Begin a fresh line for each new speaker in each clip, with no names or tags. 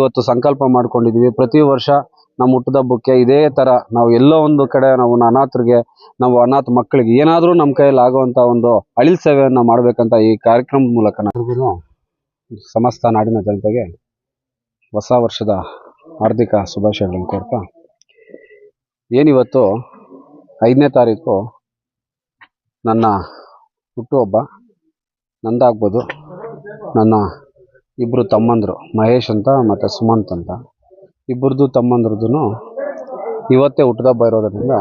ಇವತ್ತು ಸಂಕಲ್ಪ ಮಾಡ್ಕೊಂಡಿದೀವಿ. ಪ್ರತಿ ವರ್ಷ ನಮ್ಮ ಹುಟ್ಟದಬ್ಬಕ್ಕೆ ಇದೇ ತರ ನಾವು ಎಲ್ಲೋ ಒಂದು ಕಡೆ ನಾವು ಅನಾಥರಿಗೆ, ನಾವು ಅನಾಥ ಮಕ್ಕಳಿಗೆ ಏನಾದರೂ ನಮ್ಮ ಕೈಯಲ್ಲಿ ಆಗುವಂಥ ಒಂದು ಅಳಿಲ್ ಸೇವೆಯನ್ನು ಮಾಡಬೇಕಂತ ಈ ಕಾರ್ಯಕ್ರಮದ ಮೂಲಕ ನಾವು ಸಮಸ್ತ ನಾಡಿನ ಜನತೆಗೆ ಹೊಸ ವರ್ಷದ ಹಾರ್ದಿಕ ಶುಭಾಶಯಗಳನ್ನು ಕೋರ್ತಾ, ಏನಿವತ್ತು ಐದನೇ ತಾರೀಕು ನನ್ನ ಹುಟ್ಟುಹಬ್ಬ, ನಂದಾಗ್ಬೋದು. ನನ್ನ ಇಬ್ಬರು ತಮ್ಮಂದರು, ಮಹೇಶ್ ಅಂತ ಮತ್ತು ಸುಮಂತ್ ಅಂತ. ಇಬ್ಬರದ್ದು ತಮ್ಮಂದ್ರದ್ದು ಇವತ್ತೇ ಹುಟ್ಟಿದಬ್ಬ ಇರೋದರಿಂದ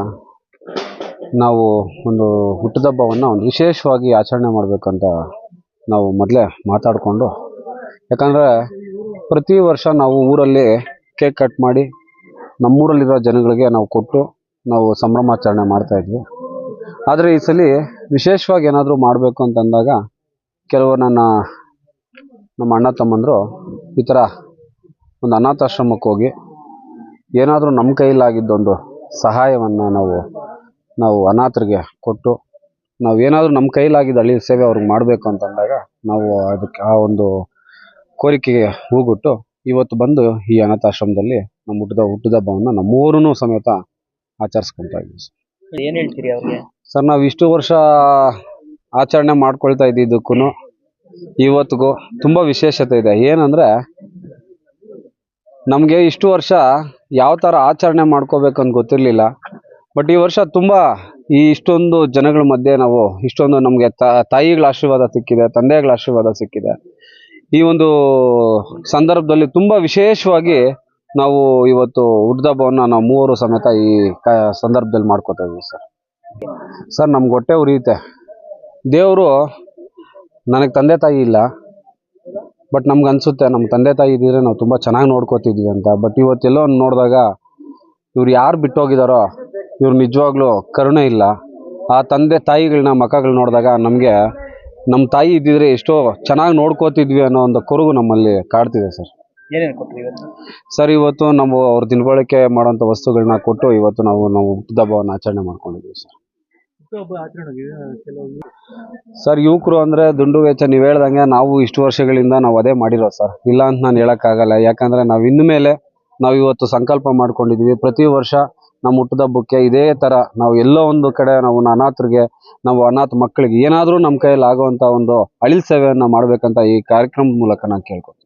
ನಾವು ಒಂದು ಹುಟ್ಟಿದಬ್ಬವನ್ನು ಒಂದು ವಿಶೇಷವಾಗಿ ಆಚರಣೆ ಮಾಡಬೇಕಂತ ನಾವು ಮೊದಲೇ ಮಾತಾಡಿಕೊಂಡು, ಯಾಕಂದರೆ ಪ್ರತಿ ವರ್ಷ ನಾವು ಊರಲ್ಲಿ ಕೇಕ್ ಕಟ್ ಮಾಡಿ ನಮ್ಮೂರಲ್ಲಿರೋ ಜನಗಳಿಗೆ ನಾವು ಕೊಟ್ಟು ನಾವು ಸಂಭ್ರಮಾಚರಣೆ ಮಾಡ್ತಾ ಇದ್ವಿ. ಆದರೆ ಈ ಸಲ ವಿಶೇಷವಾಗಿ ಏನಾದರೂ ಮಾಡಬೇಕು ಅಂತಂದಾಗ ಕೆಲವು ನನ್ನ ನಮ್ಮ ಅಣ್ಣ ತಮ್ಮಂದರು ಈ ಥರ ಒಂದು ಅನಾಥಾಶ್ರಮಕ್ಕೆ ಹೋಗಿ ಏನಾದರೂ ನಮ್ಮ ಕೈಲಾಗಿದ್ದೊಂದು ಸಹಾಯವನ್ನು ನಾವು ನಾವು ಅನಾಥರಿಗೆ ಕೊಟ್ಟು ನಾವು ಏನಾದರೂ ನಮ್ಮ ಕೈಲಾಗಿದ್ದ ಹಳ್ಳಿ ಸೇವೆ ಅವ್ರಿಗೆ ಮಾಡಬೇಕು ಅಂತಂದಾಗ ನಾವು ಅದಕ್ಕೆ ಆ ಒಂದು ಕೋರಿಕೆಗೆ ಹೋಗ್ಬಿಟ್ಟು ಇವತ್ತು ಬಂದು ಈ ಅನಾಥಾಶ್ರಮದಲ್ಲಿ ನಮ್ಮ ಹುಟ್ಟದ ಹಬ್ಬವನ್ನು ನಮ್ಮೂರೂ ಸಮೇತ ಆಚರಿಸ್ಕೊತಾ ಇದ್ದೀವಿ ಸರ್.
ಏನು ಹೇಳ್ತೀರಿ ಅವ್ರಿಗೆ
ಸರ್ ನಾವು ಇಷ್ಟು ವರ್ಷ ಆಚರಣೆ ಮಾಡ್ಕೊಳ್ತಾ ಇದ್ದಿದ್ದಕ್ಕೂ ಇವತ್ತಿಗೂ ತುಂಬ ವಿಶೇಷತೆ ಇದೆ. ಏನಂದರೆ ನಮಗೆ ಇಷ್ಟು ವರ್ಷ ಯಾವ ಥರ ಆಚರಣೆ ಮಾಡ್ಕೋಬೇಕು ಅಂತ ಗೊತ್ತಿರಲಿಲ್ಲ. ಬಟ್ ಈ ವರ್ಷ ತುಂಬ ಈ ಇಷ್ಟೊಂದು ಜನಗಳ ಮಧ್ಯೆ ನಾವು ಇಷ್ಟೊಂದು ನಮಗೆ ತಾಯಿಗಳ ಆಶೀರ್ವಾದ ಸಿಕ್ಕಿದೆ, ತಂದೆಗಳ ಆಶೀರ್ವಾದ ಸಿಕ್ಕಿದೆ. ಈ ಒಂದು ಸಂದರ್ಭದಲ್ಲಿ ತುಂಬ ವಿಶೇಷವಾಗಿ ನಾವು ಇವತ್ತು ಹುಟ್ಟದಬ್ಬವನ್ನು ನಾವು ಮೂವರು ಸಮೇತ ಈ ಸಂದರ್ಭದಲ್ಲಿ ಮಾಡ್ಕೋತಾ ಇದ್ದೀವಿ ಸರ್. ಸರ್, ನಮ್ಗೆ ಹೊಟ್ಟೆ ಉರಿಯುತ್ತೆ. ದೇವರು ನನಗೆ ತಂದೆ ತಾಯಿ ಇಲ್ಲ ಬಟ್ ನಮ್ಗೆ ಅನ್ಸುತ್ತೆ ನಮ್ಮ ತಂದೆ ತಾಯಿ ಇದ್ದಿದ್ರೆ ನಾವು ತುಂಬ ಚೆನ್ನಾಗಿ ನೋಡ್ಕೋತಿದ್ವಿ ಅಂತ. ಬಟ್ ಇವತ್ತೆಲ್ಲೋ ನೋಡಿದಾಗ ಇವ್ರು ಯಾರು ಬಿಟ್ಟೋಗಿದಾರೋ ಇವ್ರು ನಿಜವಾಗ್ಲೂ ಕರುಣೆ ಇಲ್ಲ. ಆ ತಂದೆ ತಾಯಿಗಳನ್ನ ಮಕ್ಕಳು ನೋಡಿದಾಗ ನಮಗೆ ನಮ್ಮ ತಾಯಿ ಇದ್ದಿದ್ರೆ ಎಷ್ಟೋ ಚೆನ್ನಾಗಿ ನೋಡ್ಕೋತಿದ್ವಿ ಅನ್ನೋ ಒಂದು ಕೊರಗು ನಮ್ಮಲ್ಲಿ ಕಾಡ್ತಿದೆ ಸರ್.
ಏನೇನ್ ಕೊಟ್ರಿ ಇವತ್ತು?
ಸರ್ ಇವತ್ತು ನಾವು ಅವ್ರ ದಿನಬಳಕೆ ಮಾಡೋಂಥ ವಸ್ತುಗಳನ್ನ ಕೊಟ್ಟು ಇವತ್ತು ನಾವು ನಾವು ಹುಟ್ಟಿದ ಹಬ್ಬವನ್ನು ಆಚರಣೆ ಮಾಡ್ಕೊಂಡಿದ್ದೀವಿ ಸರ್. ಸರ್, ಯುವಕರು ಅಂದ್ರೆ ದುಂಡು ವೆಚ್ಚ, ನೀವ್ ಹೇಳ್ದಂಗೆ ನಾವು ಇಷ್ಟು ವರ್ಷಗಳಿಂದ ನಾವು ಅದೇ ಮಾಡಿರೋದು ಸರ್. ಇಲ್ಲ ಅಂತ ನಾನು ಹೇಳೋಕ್ಕಾಗಲ್ಲ. ಯಾಕಂದ್ರೆ ನಾವು ಇನ್ಮೇಲೆ ನಾವು ಇವತ್ತು ಸಂಕಲ್ಪ ಮಾಡ್ಕೊಂಡಿದೀವಿ. ಪ್ರತಿ ವರ್ಷ ನಮ್ಮ ಹುಟ್ಟದಬ್ಬಕ್ಕೆ ಇದೇ ತರ ನಾವು ಎಲ್ಲೋ ಒಂದು ಕಡೆ ನಾವು ಅನಾಥರಿಗೆ, ನಾವು ಅನಾಥ ಮಕ್ಕಳಿಗೆ ಏನಾದರೂ ನಮ್ಮ ಕೈಯಲ್ಲಿ ಆಗುವಂತ ಒಂದು ಅಳಿಲ್ ಸೇವೆಯನ್ನು ಮಾಡ್ಬೇಕಂತ ಈ ಕಾರ್ಯಕ್ರಮದ ಮೂಲಕ ನಾನು ಕೇಳ್ಕೊತೀನಿ